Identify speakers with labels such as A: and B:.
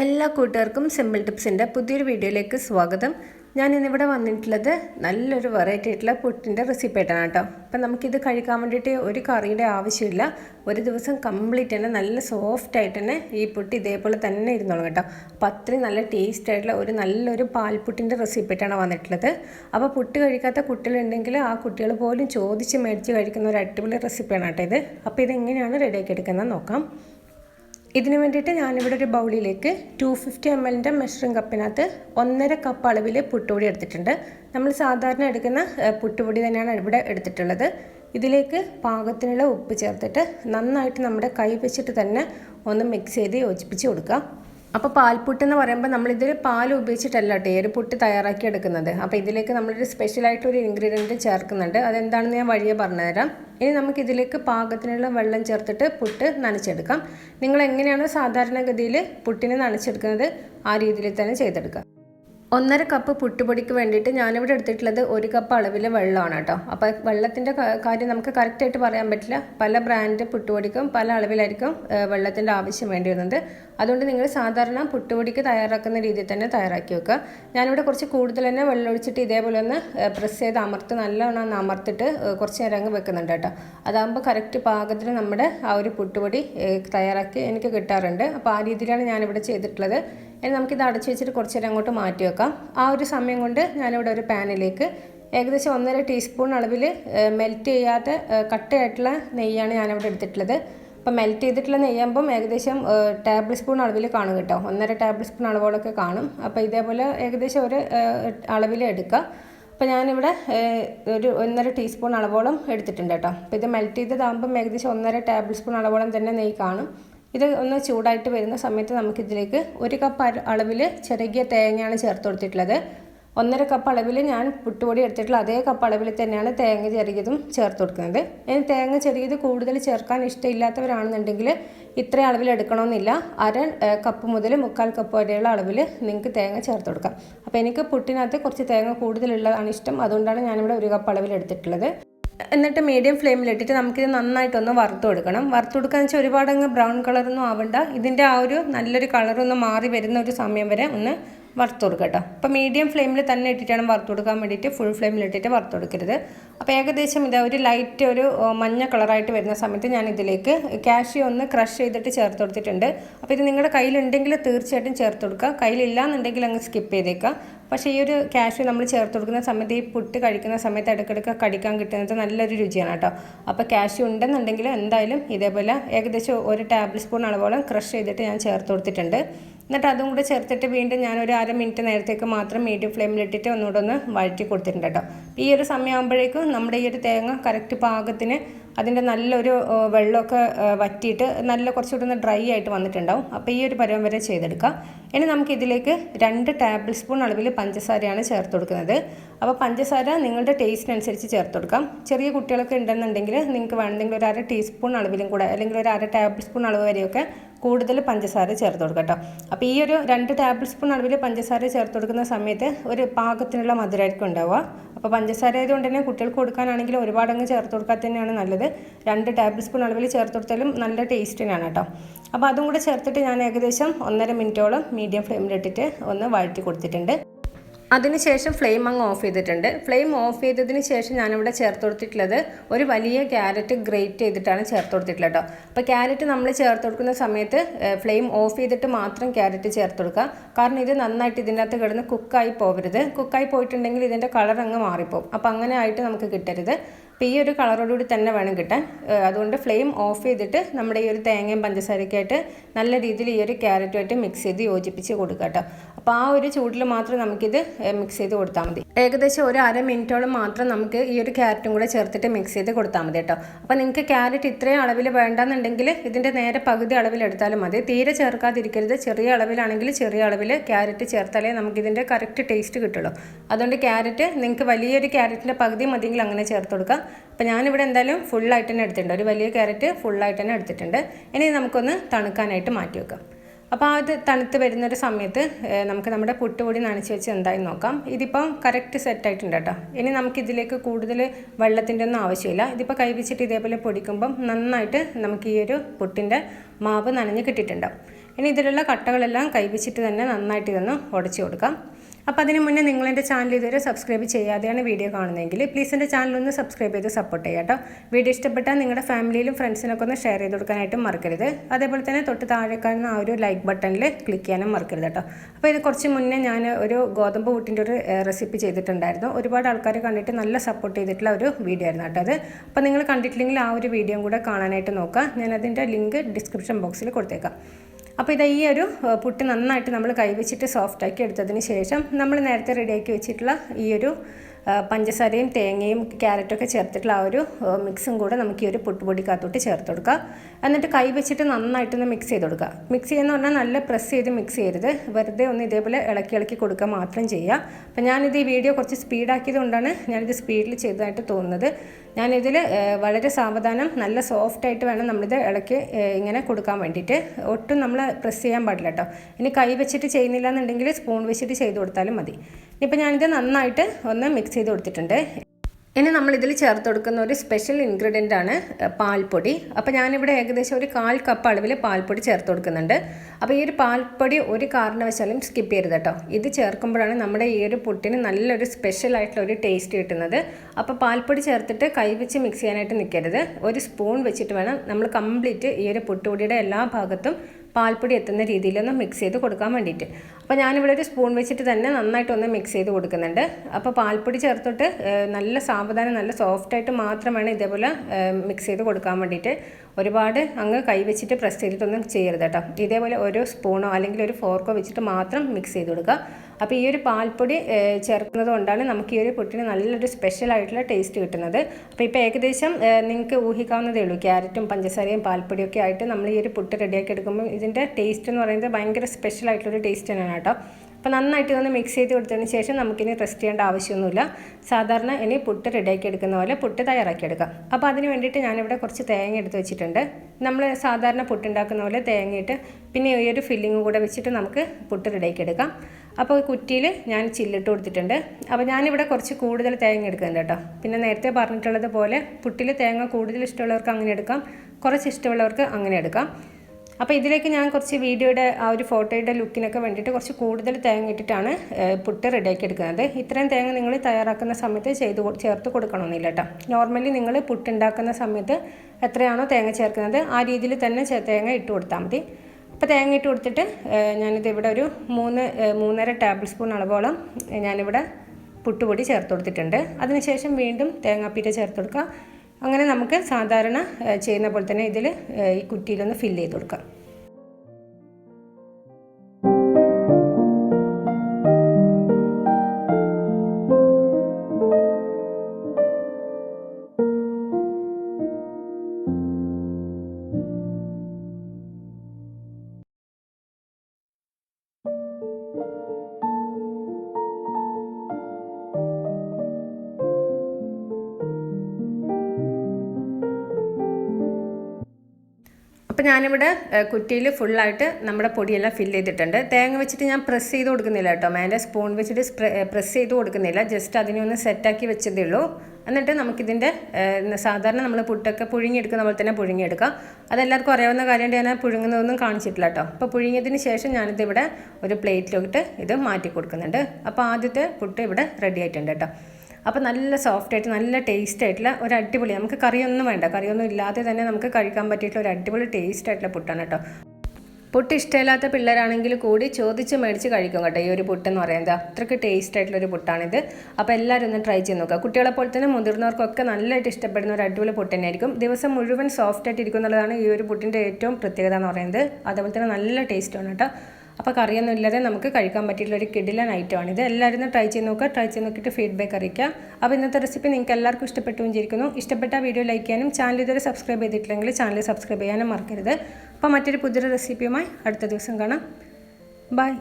A: എല്ലാ കൂട്ടുകാർക്കും സിമ്പിൾ ടിപ്സിന്റെ പുതിയൊരു വീഡിയോയിലേക്ക് സ്വാഗതം. ഞാൻ ഇന്നിവിടെ വന്നിട്ടുള്ളത് നല്ലൊരു വെറൈറ്റി ആയിട്ടുള്ള പുട്ടിന്റെ റെസിപ്പി ആയിട്ടാണ് കേട്ടോ. അപ്പം നമുക്കിത് കഴിക്കാൻ വേണ്ടിയിട്ട് ഒരു കറിയുടെ ആവശ്യമില്ല. ഒരു ദിവസം കംപ്ലീറ്റ് തന്നെ നല്ല സോഫ്റ്റ് ആയിട്ട് തന്നെ ഈ പുട്ട് ഇതേപോലെ തന്നെ ഇരുന്നോളും കേട്ടോ. അപ്പോൾ അത്രയും നല്ല ടേസ്റ്റ് ആയിട്ടുള്ള ഒരു നല്ലൊരു പാൽപുട്ടിന്റെ റെസിപ്പി ആയിട്ടാണ് വന്നിട്ടുള്ളത്. അപ്പോൾ പുട്ട് കഴിക്കാത്ത കുട്ടികളുണ്ടെങ്കിൽ ആ കുട്ടികൾ പോലും ചോദിച്ച് മേടിച്ച് കഴിക്കുന്ന ഒരു അടിപൊളി റെസിപ്പിയാണ് കേട്ടോ ഇത്. അപ്പോൾ ഇതെങ്ങനെയാണ് റെഡിയാക്കി എടുക്കുന്നത് നോക്കാം. ഇതിന് വേണ്ടിയിട്ട് ഞാനിവിടെ ഒരു ബൗളിലേക്ക് ടു ഫിഫ്റ്റി എം എല്ലിന്റെ മെഷറിംഗ് കപ്പിനകത്ത് ഒന്നര കപ്പ് അളവിൽ പുട്ടുപൊടി എടുത്തിട്ടുണ്ട്. നമ്മൾ സാധാരണ എടുക്കുന്ന പുട്ടുപൊടി തന്നെയാണ് ഇവിടെ എടുത്തിട്ടുള്ളത്. ഇതിലേക്ക് പാകത്തിനുള്ള ഉപ്പ് ചേർത്തിട്ട് നന്നായിട്ട് നമ്മുടെ കൈ വെച്ചിട്ട് തന്നെ ഒന്ന് മിക്സ് ചെയ്ത് യോജിപ്പിച്ച് കൊടുക്കുക അപ്പോൾ പാൽപുട്ട് എന്ന് പറയുമ്പോൾ നമ്മൾ നമ്മളിതിൽ പാൽ ഉപയോഗിച്ചിട്ടല്ല കേട്ടോ ഈ പുട്ട് തയ്യാറാക്കി എടുക്കുന്നത്. അപ്പോൾ ഇതിലേക്ക് നമ്മളൊരു സ്പെഷ്യലായിട്ട് ഒരു ഇൻഗ്രീഡിയന്റ് ചേർക്കുന്നുണ്ട്. അതെന്താണെന്ന് ഞാൻ വഴിയെ പറഞ്ഞുതരാം. ഇനി നമുക്ക് ഇതിലേക്ക് പാകത്തിനുള്ള വെള്ളം ചേർത്തിട്ട് പുട്ട് നനച്ചെടുക്കാം. നിങ്ങൾ എങ്ങനെയാണോ സാധാരണഗതിയിൽ പുട്ടിനെ നനച്ചെടുക്കുന്നത് ആ രീതിയിൽ തന്നെ ചെയ്തെടുക്കുക. ഒന്നര കപ്പ് പുട്ടുപൊടിക്ക് വേണ്ടിയിട്ട് ഞാനിവിടെ എടുത്തിട്ടുള്ളത് ഒരു കപ്പ് അളവിൽ വെള്ളമാണ് കേട്ടോ. അപ്പോൾ വെള്ളത്തിന്റെ കാര്യം നമുക്ക് കറക്റ്റായിട്ട് പറയാൻ പറ്റില്ല. പല ബ്രാൻഡ് പുട്ടുപൊടിക്കും പല അളവിലായിരിക്കും വെള്ളത്തിന്റെ ആവശ്യം വേണ്ടി വരുന്നത് അതുകൊണ്ട് നിങ്ങൾ സാധാരണ പുട്ടുപൊടിക്ക് തയ്യാറാക്കുന്ന രീതിയിൽ തന്നെ തയ്യാറാക്കി വെക്കുക. ഞാനിവിടെ കുറച്ച് കൂടുതൽ തന്നെ വെള്ളം ഒഴിച്ചിട്ട് ഇതേപോലെ ഒന്ന് പ്രസ് ചെയ്ത് അമർത്ത് നല്ലോണം ഒന്ന് അമർത്തിട്ട് കുറച്ച് നേരം അങ്ങ് വെക്കുന്നുണ്ട് കേട്ടോ. അതാകുമ്പോൾ കറക്റ്റ് പാകത്തിന് നമ്മുടെ ആ ഒരു പുട്ടുപൊടി തയ്യാറാക്കി എനിക്ക് കിട്ടാറുണ്ട്. അപ്പോൾ ആ രീതിയിലാണ് ഞാനിവിടെ ചെയ്തിട്ടുള്ളത്. ഇനി നമുക്കിത് അടച്ചു വെച്ചിട്ട് കുറച്ച് നേരം അങ്ങോട്ട് മാറ്റി വെക്കാം. ആ ഒരു സമയം കൊണ്ട് ഞാനിവിടെ ഒരു പാനിലേക്ക് ഏകദേശം ഒന്നര ടീസ്പൂൺ അളവിൽ മെൽറ്റ് ചെയ്യാത്ത കട്ടയായിട്ടുള്ള നെയ്യാണ് ഞാനിവിടെ എടുത്തിട്ടുള്ളത്. അപ്പോൾ മെൽറ്റ് ചെയ്തിട്ടുള്ള നെയ്യാകുമ്പം ഏകദേശം ടേബിൾ സ്പൂൺ അളവിൽ കാണും കേട്ടോ. ഒന്നര ടേബിൾ സ്പൂൺ അളവോളൊക്കെ കാണും. അപ്പോൾ ഇതേപോലെ ഏകദേശം ഒരു അളവിൽ എടുക്കുക അപ്പോൾ ഞാനിവിടെ ഒരു ഒന്നര ടീസ്പൂൺ അളവോളം എടുത്തിട്ടുണ്ട് കേട്ടോ. അപ്പോൾ ഇത് മെൽറ്റ് ചെയ്തതാകുമ്പം ഏകദേശം ഒന്നര ടേബിൾ സ്പൂൺ അളവോളം തന്നെ നെയ്യ് കാണും. ഇത് ഒന്ന് ചൂടായിട്ട് വരുന്ന സമയത്ത് നമുക്കിതിലേക്ക് ഒരു കപ്പ് അളവിൽ ചെറുകിയ തേങ്ങയാണ് ചേർത്ത് കൊടുത്തിട്ടുള്ളത്. ഒന്നര കപ്പ് അളവിൽ ഞാൻ പുട്ടുപൊടി എടുത്തിട്ടുള്ള അതേ കപ്പ് അളവിൽ തന്നെയാണ് തേങ്ങ ചെറിയതും ചേർത്ത് കൊടുക്കുന്നത്. ഇനി തേങ്ങ ചെറിയത് കൂടുതൽ ചേർക്കാൻ ഇഷ്ടമില്ലാത്തവരാണെന്നുണ്ടെങ്കിൽ ഇത്ര അളവിൽ എടുക്കണമെന്നില്ല. അര കപ്പ് മുതൽ മുക്കാൽ കപ്പ് വരെയുള്ള അളവിൽ നിങ്ങൾക്ക് തേങ്ങ ചേർത്ത് കൊടുക്കാം. അപ്പോൾ എനിക്ക് പുട്ടിനകത്ത് കുറച്ച് തേങ്ങ കൂടുതലുള്ളതാണ് ഇഷ്ടം. അതുകൊണ്ടാണ് ഞാനിവിടെ ഒരു കപ്പ് അളവിൽ എടുത്തിട്ടുള്ളത്. എന്നിട്ട് മീഡിയം ഫ്ലെയിമിലിട്ടിട്ട് നമുക്കിത് നന്നായിട്ടൊന്ന് വറുത്ത് കൊടുക്കണം. വറുത്ത് കൊടുക്കാന്ന് വെച്ചാൽ ഒരുപാട് അങ്ങ് ബ്രൗൺ കളറൊന്നും ആവണ്ട. ഇതിന്റെ ആ ഒരു നല്ലൊരു കളറൊന്ന് മാറി വരുന്ന ഒരു സമയം വരെ ഒന്ന് വറുത്ത് കൊടുക്കുക കേട്ടോ. അപ്പോൾ മീഡിയം ഫ്ലെയിമിൽ തന്നെ ഇട്ടിട്ടാണ് വറുത്ത് കൊടുക്കാൻ വേണ്ടിയിട്ട് ഫുൾ ഫ്ലെയിമിൽ ഇട്ടിട്ട് വറുത്ത് കൊടുക്കരുത് അപ്പോൾ ഏകദേശം ഇതാ ഒരു ലൈറ്റ് ഒരു മഞ്ഞ കളറായിട്ട് വരുന്ന സമയത്ത് ഞാൻ ഇതിലേക്ക് കാഷ്യൂ ഒന്ന് ക്രഷ് ചെയ്തിട്ട് ചേർത്ത് കൊടുത്തിട്ടുണ്ട്. അപ്പോൾ ഇത് നിങ്ങളുടെ കയ്യിലുണ്ടെങ്കിൽ തീർച്ചയായിട്ടും ചേർത്ത് കൊടുക്കുക. കയ്യിലില്ല എന്നുണ്ടെങ്കിൽ അങ്ങ് സ്കിപ്പ് ചെയ്തേക്കുക. പക്ഷേ ഈ ഒരു കാഷ്യൂ നമ്മൾ ചേർത്ത് കൊടുക്കുന്ന സമയത്ത് ഈ പുട്ട് കഴിക്കുന്ന സമയത്ത് ഇടയ്ക്കിടയ്ക്ക് കടിക്കാൻ കിട്ടുന്നത് നല്ലൊരു രുചിയാണ് കേട്ടോ. അപ്പോൾ കാഷ്യൂ ഉണ്ടെന്നുണ്ടെങ്കിൽ എന്തായാലും ഇതേപോലെ ഏകദേശം ഒരു ടേബിൾ സ്പൂൺ അളവോളം ക്രഷ് ചെയ്തിട്ട് ഞാൻ ചേർത്ത് കൊടുത്തിട്ടുണ്ട്. എന്നിട്ട് അതും കൂടെ ചേർത്തിട്ട് വീണ്ടും ഞാനൊരു അര മിനിറ്റ് നേരത്തേക്ക് മാത്രം മീഡിയം ഫ്ലെയിമിലിട്ടിട്ട് ഒന്നുകൂടെ ഒന്ന് വഴറ്റി കൊടുത്തിട്ടുണ്ട് കേട്ടോ. ഈ ഒരു സമയമാകുമ്പോഴേക്കും നമ്മുടെ ഈ ഒരു തേങ്ങ കറക്റ്റ് പാകത്തിന് അതിന്റെ നല്ലൊരു വെള്ളമൊക്കെ വറ്റിയിട്ട് നല്ല കുറച്ചുകൂടി ഒന്ന് ഡ്രൈ ആയിട്ട് വന്നിട്ടുണ്ടാവും. അപ്പോൾ ഈ ഒരു പരുവം വരെ ചെയ്തെടുക്കാം. ഇനി നമുക്ക് ഇതിലേക്ക് രണ്ട് ടേബിൾ സ്പൂൺ അളവിൽ പഞ്ചസാരയാണ് ചേർത്ത് കൊടുക്കുന്നത്. അപ്പോൾ പഞ്ചസാര നിങ്ങളുടെ ടേസ്റ്റിനനുസരിച്ച് ചേർത്ത് കൊടുക്കാം. ചെറിയ കുട്ടികളൊക്കെ ഉണ്ടെന്നുണ്ടെങ്കിൽ നിങ്ങൾക്ക് വേണമെങ്കിൽ ഒരു അര ടീസ്പൂൺ അളവിലും കൂടെ അല്ലെങ്കിൽ ഒരു അര ടേബിൾ സ്പൂൺ അളവ് വരെയൊക്കെ കൂടുതൽ പഞ്ചസാര ചേർത്ത് കൊടുക്കുക കേട്ടോ. അപ്പോൾ ഈ ഒരു രണ്ട് ടേബിൾ സ്പൂൺ അളവിൽ പഞ്ചസാര ചേർത്ത് കൊടുക്കുന്ന സമയത്ത് ഒരു പാകത്തിനുള്ള മധുരമായിരിക്കും ഉണ്ടാവുക. അപ്പോൾ പഞ്ചസാര ആയതുകൊണ്ട് തന്നെ കുട്ടികൾക്ക് കൊടുക്കാനാണെങ്കിൽ ഒരുപാട് അങ്ങ് ചേർത്ത് കൊടുക്കാൻ തന്നെയാണ് നല്ലത്. രണ്ട് ടേബിൾ സ്പൂൺ അളവിൽ ചേർത്ത് കൊടുത്താലും നല്ല ടേസ്റ്റിനാണ് കേട്ടോ. അപ്പോൾ അതും കൂടെ ചേർത്തിട്ട് ഞാൻ ഏകദേശം ഒന്നര മിനിറ്റോളം മീഡിയം ഫ്ലെയിമിലിട്ടിട്ട് ഒന്ന് വഴറ്റി കൊടുത്തിട്ടുണ്ട്. അതിനുശേഷം ഫ്ലെയിം അങ്ങ് ഓഫ് ചെയ്തിട്ടുണ്ട്. ഫ്ലെയിം ഓഫ് ചെയ്തതിന് ശേഷം ഞാനിവിടെ ചേർത്ത് കൊടുത്തിട്ടുള്ളത് ഒരു വലിയ ക്യാരറ്റ് ഗ്രേറ്റ് ചെയ്തിട്ടാണ് ചേർത്ത് കൊടുത്തിട്ടുള്ളത് കേട്ടോ അപ്പോൾ ക്യാരറ്റ് നമ്മൾ ചേർത്ത് കൊടുക്കുന്ന സമയത്ത് ഫ്ലെയിം ഓഫ് ചെയ്തിട്ട് മാത്രം ക്യാരറ്റ് ചേർത്ത് കൊടുക്കുക കാരണം ഇത് നന്നായിട്ട് ഇതിന്റെ അകത്ത് കിടന്ന് കുക്കായി പോകരുത് കുക്കായി പോയിട്ടുണ്ടെങ്കിൽ ഇതിന്റെ കളർ അങ്ങ് മാറിപ്പോകും അപ്പോൾ അങ്ങനെ ആയിട്ട് നമുക്ക് കിട്ടരുത്. അപ്പോൾ ഈ ഒരു കളറോടുകൂടി തന്നെ വേണം കിട്ടാൻ. അതുകൊണ്ട് ഫ്ലെയിം ഓഫ് ചെയ്തിട്ട് നമ്മുടെ ഈ ഒരു തേങ്ങയും പഞ്ചസാരയൊക്കെ ആയിട്ട് നല്ല രീതിയിൽ ഈ ഒരു ക്യാരറ്റുമായിട്ട് മിക്സ് ചെയ്ത് യോജിപ്പിച്ച് കൊടുക്കുക കേട്ടോ അപ്പോൾ ആ ഒരു ചൂടിൽ മാത്രം നമുക്കിത് മിക്സ് ചെയ്ത് കൊടുത്താൽ മതി. ഏകദേശം ഒരു അര മിനിറ്റോളം മാത്രം നമുക്ക് ഈ ഒരു ക്യാരറ്റും കൂടെ ചേർത്തിട്ട് മിക്സ് ചെയ്ത് കൊടുത്താൽ മതി കേട്ടോ. അപ്പോൾ നിങ്ങൾക്ക് ക്യാരറ്റ് ഇത്രയും അളവിൽ വേണ്ടെന്നുണ്ടെങ്കിൽ ഇതിന്റെ നേരെ പകുതി അളവിൽ എടുത്താലും മതി. തീരെ ചേർക്കാതിരിക്കരുത്. ചെറിയ അളവിലാണെങ്കിൽ ചെറിയ അളവിൽ ക്യാരറ്റ് ചേർത്താലേ നമുക്കിതിന്റെ കറക്റ്റ് ടേസ്റ്റ് കിട്ടുള്ളൂ. അതുകൊണ്ട് ക്യാരറ്റ് നിങ്ങൾക്ക് വലിയൊരു ക്യാരറ്റിന്റെ പകുതി മതിയെങ്കിൽ അങ്ങനെ ചേർത്ത് കൊടുക്കാം. അപ്പോൾ ഞാനിവിടെ എന്തായാലും ഫുള്ളായിട്ട് തന്നെ എടുത്തിട്ടുണ്ട്. ഒരു വലിയ ക്യാരറ്റ് ഫുള്ളായിട്ട് തന്നെ എടുത്തിട്ടുണ്ട്. ഇനി നമുക്കൊന്ന് തണുക്കാനായിട്ട് മാറ്റി വെക്കാം. അപ്പോൾ അത് തണുത്ത് വരുന്നൊരു സമയത്ത് നമുക്ക് നമ്മുടെ പുട്ടുപൊടി നനച്ച് വെച്ച് എന്തായി നോക്കാം. ഇതിപ്പം കറക്റ്റ് സെറ്റായിട്ടുണ്ട് കേട്ടോ. ഇനി നമുക്ക് ഇതിലേക്ക് കൂടുതൽ വെള്ളത്തിന്റെ ഒന്നും ആവശ്യമില്ല. ഇതിപ്പോൾ കൈവച്ചിട്ട് ഇതേപോലെ പൊടിക്കുമ്പം നന്നായിട്ട് നമുക്ക് ഈ ഒരു പുട്ടിന്റെ മാവ് നനഞ്ഞ് കിട്ടിയിട്ടുണ്ടാവും ഇനി ഇതിലുള്ള കട്ടകളെല്ലാം കൈവച്ചിട്ട് തന്നെ നന്നായിട്ട് ഇതൊന്ന് ഉടച്ചു കൊടുക്കാം. അപ്പോൾ അതിന് മുന്നേ നിങ്ങൾ എന്റെ ചാനൽ ഇതുവരെ സബ്സ്ക്രൈബ് ചെയ്യാതെയാണ് വീഡിയോ കാണുന്നതെങ്കിൽ പ്ലീസ് എന്റെ ചാനൽ ഒന്ന് സബ്സ്ക്രൈബ് ചെയ്ത് സപ്പോർട്ട് ചെയ്യാം കേട്ടോ വീഡിയോ ഇഷ്ടപ്പെട്ടാൽ നിങ്ങളുടെ ഫാമിലിയിലും ഫ്രണ്ട്സിനൊക്കെ ഒന്ന് ഷെയർ ചെയ്ത് കൊടുക്കാനായിട്ട് മറക്കരുത്. അതേപോലെ തന്നെ തൊട്ട് താഴെ കാണുന്ന ആ ഒരു ലൈക്ക് ബട്ടണിൽ ക്ലിക്ക് ചെയ്യാനും മറക്കരുത് കേട്ടോ അപ്പോൾ ഇത് കുറച്ച് മുന്നേ ഞാൻ ഒരു ഗോതമ്പ് കൂട്ടിന്റെ ഒരു റെസിപ്പി ചെയ്തിട്ടുണ്ടായിരുന്നു. ഒരുപാട് ആൾക്കാർ കണ്ടിട്ട് നല്ല സപ്പോർട്ട് ചെയ്തിട്ടുള്ള ഒരു വീഡിയോ ആയിരുന്നു കേട്ടോ അത്. അപ്പോൾ നിങ്ങൾ കണ്ടിട്ടില്ലെങ്കിൽ ആ ഒരു വീഡിയോയും കൂടെ കാണാനായിട്ട് നോക്കുക. ഞാൻ അതിന്റെ ലിങ്ക് ഡിസ്ക്രിപ്ഷൻ ബോക്സിൽ കൊടുത്തേക്കാം. അപ്പോൾ ഇതാ ഈ ഒരു പുട്ട് നന്നായിട്ട് നമ്മൾ കൈവച്ചിട്ട് സോഫ്റ്റാക്കി എടുത്തതിന് ശേഷം നമ്മൾ നേരത്തെ റെഡിയാക്കി വെച്ചിട്ടുള്ള ഈ ഒരു പഞ്ചസാരയും തേങ്ങയും ക്യാരറ്റൊക്കെ ചേർത്തിട്ടുള്ള ആ ഒരു മിക്സും കൂടെ നമുക്ക് ഈ ഒരു പുട്ടുപൊടിക്കകത്തോട്ട് ചേർത്ത് കൊടുക്കുക എന്നിട്ട് കൈ വെച്ചിട്ട് നന്നായിട്ടൊന്ന് മിക്സ് ചെയ്ത് കൊടുക്കുക. മിക്സ് ചെയ്യുന്ന പറഞ്ഞാൽ നല്ല പ്രസ് ചെയ്ത് മിക്സ് ചെയ്യരുത്. വെറുതെ ഒന്ന് ഇതേപോലെ ഇളക്കി ഇളക്കി കൊടുക്കുക മാത്രം ചെയ്യുക. അപ്പം ഞാനിത് ഈ വീഡിയോ കുറച്ച് സ്പീഡാക്കിയത് കൊണ്ടാണ് ഞാനിത് സ്പീഡിൽ ചെയ്തതായിട്ട് തോന്നുന്നത്. ഞാനിതിൽ വളരെ സാവധാനം നല്ല സോഫ്റ്റായിട്ട് വേണം നമ്മളിത് ഇളക്കി ഇങ്ങനെ കൊടുക്കാൻ വേണ്ടിയിട്ട്. ഒട്ടും നമ്മൾ പ്രസ് ചെയ്യാൻ പാടില്ല കേട്ടോ ഇനി കൈ വെച്ചിട്ട് ചെയ്യുന്നില്ല എന്നുണ്ടെങ്കിൽ സ്പൂൺ വെച്ചിട്ട് ചെയ്ത് കൊടുത്താലും മതി. ഇനിയിപ്പോൾ ഞാനിത് നന്നായിട്ട് ഒന്ന് മിക്സ് ചെയ്ത് കൊടുത്തിട്ടുണ്ട്. ഇനി നമ്മൾ നമ്മളിതിൽ ചേർത്ത് കൊടുക്കുന്ന ഒരു സ്പെഷ്യൽ ഇൻഗ്രീഡിയന്റ് ആണ് പാൽപ്പൊടി. അപ്പോൾ ഞാനിവിടെ ഏകദേശം ഒരു കാൽ കപ്പ് അളവിൽ പാൽപ്പൊടി ചേർത്ത് കൊടുക്കുന്നുണ്ട് അപ്പോൾ ഈ ഒരു പാൽപ്പൊടി ഒരു കാരണവശാലും സ്കിപ്പ് ചെയ്യരുത് കേട്ടോ ഇത് ചേർക്കുമ്പോഴാണ് നമ്മുടെ ഈ ഒരു പുട്ടിന് നല്ലൊരു സ്പെഷ്യൽ ആയിട്ടുള്ള ഒരു ടേസ്റ്റ് കിട്ടുന്നത്. അപ്പോൾ പാൽപ്പൊടി ചേർത്തിട്ട് കൈവച്ച് മിക്സ് ചെയ്യാനായിട്ട് നിൽക്കരുത് ഒരു സ്പൂൺ വെച്ചിട്ട് വേണം നമ്മൾ കംപ്ലീറ്റ് ഈ ഒരു പുട്ടുപൊടിയുടെ എല്ലാ ഭാഗത്തും പാൽപ്പൊടി എത്തുന്ന രീതിയിലൊന്ന് മിക്സ് ചെയ്ത് കൊടുക്കാൻ വേണ്ടിയിട്ട്. അപ്പോൾ ഞാനിവിടെ ഒരു സ്പൂൺ വെച്ചിട്ട് തന്നെ നന്നായിട്ടൊന്ന് മിക്സ് ചെയ്ത് കൊടുക്കുന്നുണ്ട്. അപ്പോൾ പാൽപ്പൊടി ചേർത്തിട്ട് നല്ല സാവധാനം നല്ല സോഫ്റ്റായിട്ട് മാത്രം ഇതേപോലെ മിക്സ് ചെയ്ത് കൊടുക്കാൻ വേണ്ടിയിട്ട്. ഒരുപാട് അങ്ങ് കൈവച്ചിട്ട് പ്രസ് ചെയ്തിട്ടൊന്നും ചെയ്യരുത് കേട്ടോ. ഇതേപോലെ ഒരു സ്പൂണോ അല്ലെങ്കിൽ ഒരു ഫോർക്കോ വെച്ചിട്ട് മാത്രം മിക്സ് ചെയ്ത് കൊടുക്കുക. അപ്പോൾ ഈ ഒരു പാൽപ്പൊടി ചേർക്കുന്നത് കൊണ്ടാണ് നമുക്ക് ഈ ഒരു പുട്ടിന് നല്ലൊരു സ്പെഷ്യൽ ആയിട്ടുള്ള ടേസ്റ്റ് കിട്ടുന്നത്. അപ്പോൾ ഇപ്പോൾ ഏകദേശം നിങ്ങൾക്ക് ഊഹിക്കാവുന്നതേ ഉള്ളൂ. ക്യാരറ്റും പഞ്ചസാരയും പാൽപ്പൊടിയും ഒക്കെ ആയിട്ട് നമ്മൾ ഈ ഒരു പുട്ട് റെഡിയാക്കി എടുക്കുമ്പോൾ ഇതിന്റെ ടേസ്റ്റ് എന്ന് പറയുന്നത് ഭയങ്കര സ്പെഷ്യൽ ആയിട്ടുള്ളൊരു ടേസ്റ്റ് തന്നെയാണ് കേട്ടോ. അപ്പോൾ നന്നായിട്ട് ഇതൊന്ന് മിക്സ് ചെയ്ത് കൊടുത്തതിന് ശേഷം നമുക്കിനി റെസ്റ്റ് ചെയ്യേണ്ട ആവശ്യമൊന്നുമില്ല. സാധാരണ ഇനി പുട്ട് റെഡിയാക്കി എടുക്കുന്ന പോലെ പുട്ട് തയ്യാറാക്കി എടുക്കാം. അപ്പോൾ അതിന് വേണ്ടിയിട്ട് ഞാനിവിടെ കുറച്ച് തേങ്ങ എടുത്ത് വെച്ചിട്ടുണ്ട്. നമ്മൾ സാധാരണ പുട്ടുണ്ടാക്കുന്ന പോലെ തേങ്ങയിട്ട് പിന്നെ ഈ ഒരു ഫില്ലിങ്ങും കൂടെ വെച്ചിട്ട് നമുക്ക് പുട്ട് റെഡിയാക്കി എടുക്കാം. അപ്പോൾ കുറ്റിയിൽ ഞാൻ ചില്ലിട്ട് കൊടുത്തിട്ടുണ്ട്. അപ്പോൾ ഞാനിവിടെ കുറച്ച് കൂടുതൽ തേങ്ങ എടുക്കുന്നുണ്ട് കേട്ടോ. പിന്നെ നേരത്തെ പറഞ്ഞിട്ടുള്ളത് പോലെ പുട്ടിൽ തേങ്ങ കൂടുതൽ ഇഷ്ടമുള്ളവർക്ക് അങ്ങനെ എടുക്കാം. കുറച്ച് ഇഷ്ടമുള്ളവർക്ക് അങ്ങനെ എടുക്കാം. അപ്പോൾ ഇതിലേക്ക് ഞാൻ കുറച്ച് വീഡിയോയുടെ ആ ഒരു ഫോട്ടോയുടെ ലുക്കിനൊക്കെ വേണ്ടിയിട്ട് കുറച്ച് കൂടുതൽ തേങ്ങ ഇട്ടിട്ടാണ് പുട്ട് റെഡിയാക്കി എടുക്കുന്നത്. ഇത്രയും തേങ്ങ നിങ്ങൾ തയ്യാറാക്കുന്ന സമയത്ത് ചെയ്ത് ചേർത്ത് കൊടുക്കണമെന്നില്ല കേട്ടോ നോർമലി നിങ്ങൾ പുട്ടുണ്ടാക്കുന്ന സമയത്ത് എത്രയാണോ തേങ്ങ ചേർക്കുന്നത് ആ രീതിയിൽ തന്നെ തേങ്ങ ഇട്ട് കൊടുത്താൽ മതി. അപ്പോൾ തേങ്ങ ഇട്ട് കൊടുത്തിട്ട് ഞാനിത് ഇവിടെ ഒരു മൂന്ന് മൂന്നര ടേബിൾ സ്പൂൺ അളവോളം ഞാനിവിടെ പുട്ടുപൊടി ചേർത്ത് കൊടുത്തിട്ടുണ്ട്. അതിനുശേഷം വീണ്ടും തേങ്ങാപ്പീര ചേർത്ത് കൊടുക്കുക. അങ്ങനെ നമുക്ക് സാധാരണ ചെയ്യുന്ന പോലെ തന്നെ ഇതിൽ ഈ കുറ്റിയിലൊന്ന് ഫില്ല് ചെയ്ത് കൊടുക്കാം. അപ്പോൾ ഞാനിവിടെ കുറ്റിയിൽ ഫുള്ളായിട്ട് നമ്മുടെ പൊടിയെല്ലാം ഫില്ല് ചെയ്തിട്ടുണ്ട്. തേങ്ങ വെച്ചിട്ട് ഞാൻ പ്രസ് ചെയ്ത് കൊടുക്കുന്നില്ല കേട്ടോ. മേലെ സ്പൂൺ വെച്ചിട്ട് പ്രസ് ചെയ്ത് കൊടുക്കുന്നില്ല. ജസ്റ്റ് അതിനെ ഒന്ന് സെറ്റാക്കി വെച്ചതേ ഉള്ളൂ. എന്നിട്ട് നമുക്കിതിന്റെ സാധാരണ നമ്മൾ പുട്ടൊക്കെ പുഴുങ്ങിയെടുക്കുന്ന പോലെ തന്നെ പുഴുങ്ങിയെടുക്കാം. അതെല്ലാവർക്കും അറിയാവുന്ന കാര്യം ഞാൻ പുഴുങ്ങുന്നതൊന്നും കാണിച്ചിട്ടില്ല കേട്ടോ. അപ്പോൾ പുഴുങ്ങിയതിന് ശേഷം ഞാനിത് ഇവിടെ ഒരു പ്ലേറ്റിലോട്ട് ഇത് മാറ്റി കൊടുക്കുന്നുണ്ട്. അപ്പോൾ ആദ്യത്തെ പുട്ട് ഇവിടെ റെഡി ആയിട്ടുണ്ട് കേട്ടോ. അപ്പോൾ നല്ല സോഫ്റ്റ് ആയിട്ട് നല്ല ടേസ്റ്റ് ആയിട്ടുള്ള ഒരു അടിപൊളി നമുക്ക് കറിയൊന്നും വേണ്ട. കറിയൊന്നും ഇല്ലാതെ തന്നെ നമുക്ക് കഴിക്കാൻ പറ്റിയിട്ടുള്ള ഒരു അടിപൊളി ടേസ്റ്റ് ആയിട്ടുള്ള പുട്ടാണ് കേട്ടോ. പുട്ട് ഇഷ്ടമില്ലാത്ത പിള്ളേരാണെങ്കിൽ കൂടി ചോദിച്ച് മേടിച്ച് കഴിക്കും കേട്ടോ ഈ ഒരു പുട്ടെന്ന് പറയുന്നത്. അത്രയ്ക്ക് ടേസ്റ്റ് ആയിട്ടുള്ള ഒരു പുട്ടാണിത്. അപ്പോൾ എല്ലാവരും ഒന്ന് ട്രൈ ചെയ്ത് നോക്കുക. കുട്ടികളെ പോലെ തന്നെ മുതിർന്നവർക്കൊക്കെ നല്ലതായിട്ട് ഇഷ്ടപ്പെടുന്ന ഒരു അടിപൊളി പുട്ട് തന്നെയായിരിക്കും. ദിവസം മുഴുവൻ സോഫ്റ്റ് ആയിട്ട് ഇരിക്കും എന്നുള്ളതാണ് ഈ ഒരു പുട്ടിന്റെ ഏറ്റവും പ്രത്യേകത എന്ന് പറയുന്നത്. അതേപോലെ തന്നെ നല്ല ടേസ്റ്റാണ് കേട്ടോ. അപ്പോൾ കറിയൊന്നും ഇല്ലാതെ നമുക്ക് കഴിക്കാൻ പറ്റിയിട്ടുള്ള ഒരു കിടിലൻ ഐറ്റമാണ് ഇത് എല്ലാവരും ട്രൈ ചെയ്ത് നോക്കുക. ട്രൈ ചെയ്ത് നോക്കിയിട്ട് ഫീഡ്ബാക്ക് അറിയിക്കുക. അപ്പോൾ ഇന്നത്തെ റെസിപ്പി നിങ്ങൾക്ക് എല്ലാവർക്കും ഇഷ്ടപ്പെട്ടു വിചാരിക്കുന്നു ഇഷ്ടപ്പെട്ട വീഡിയോ ലൈക്ക് ചെയ്യാനും ചാനൽ ഇതുവരെ സബ്സ്ക്രൈബ് ചെയ്തിട്ടില്ലെങ്കിൽ ചാനൽ സബ്സ്ക്രൈബ് ചെയ്യാനും മറക്കരുത്. അപ്പോൾ മറ്റൊരു പുതിയൊരു റെസിപ്പിയുമായി അടുത്ത ദിവസം കാണാം. ബൈ